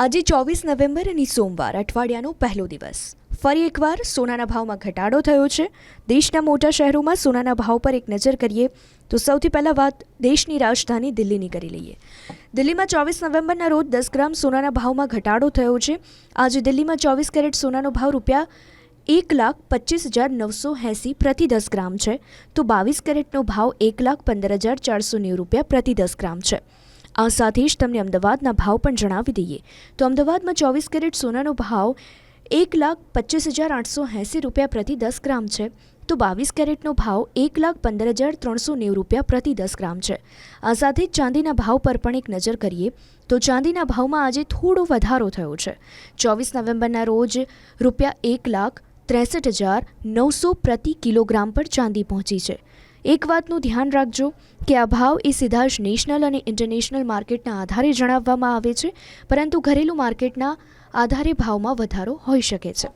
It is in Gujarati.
આજે ચોવીસ નવેમ્બર અને સોમવાર અઠવાડિયાનો પહેલો દિવસ. ફરી એકવાર સોનાના ભાવમાં ઘટાડો થયો છે. દેશના મોટા શહેરોમાં સોનાના ભાવ પર એક નજર કરીએ તો સૌથી પહેલાં વાત દેશની રાજધાની દિલ્હીની કરી લઈએ. દિલ્હીમાં ચોવીસ નવેમ્બરના રોજ દસ ગ્રામ સોનાના ભાવમાં ઘટાડો થયો છે. આજે દિલ્હીમાં ચોવીસ કેરેટ સોનાનો ભાવ રૂપિયા એક લાખ પચીસ હજાર નવસો એંસી પ્રતિ દસ ગ્રામ છે. તો બાવીસ કેરેટનો ભાવ એક લાખ પંદર હજાર ચારસો નેવું રૂપિયા પ્રતિ દસ ગ્રામ છે. આ સાથે જ તમને અમદાવાદના ભાવ પણ જણાવી દઈએ. તો અમદાવાદમાં ચોવીસ કેરેટ સોનાનો ભાવ એક લાખ પચીસ હજાર આઠસો એંસી રૂપિયા પ્રતિ દસ ગ્રામ છે. તો બાવીસ કેરેટનો ભાવ એક લાખ પંદર હજાર ત્રણસો નેવું રૂપિયા પ્રતિ દસ ગ્રામ છે. આ સાથે ચાંદીના ભાવ પર પણ એક નજર કરીએ, તો ચાંદીના ભાવમાં આજે થોડો વધારો થયો છે. ચોવીસ નવેમ્બરના રોજ રૂપિયા એક લાખ ત્રેસઠ હજાર નવસો પ્રતિ કિલોગ્રામ પર ચાંદી પહોંચી છે. એક વાતનું ધ્યાન રાખજો કે આ ભાવ એ સીધા જ નેશનલ અને ઇન્ટરનેશનલ માર્કેટના આધારે જણાવવામાં આવે છે, પરંતુ ઘરેલું માર્કેટના આધારે ભાવમાં વધારો હોઈ શકે છે.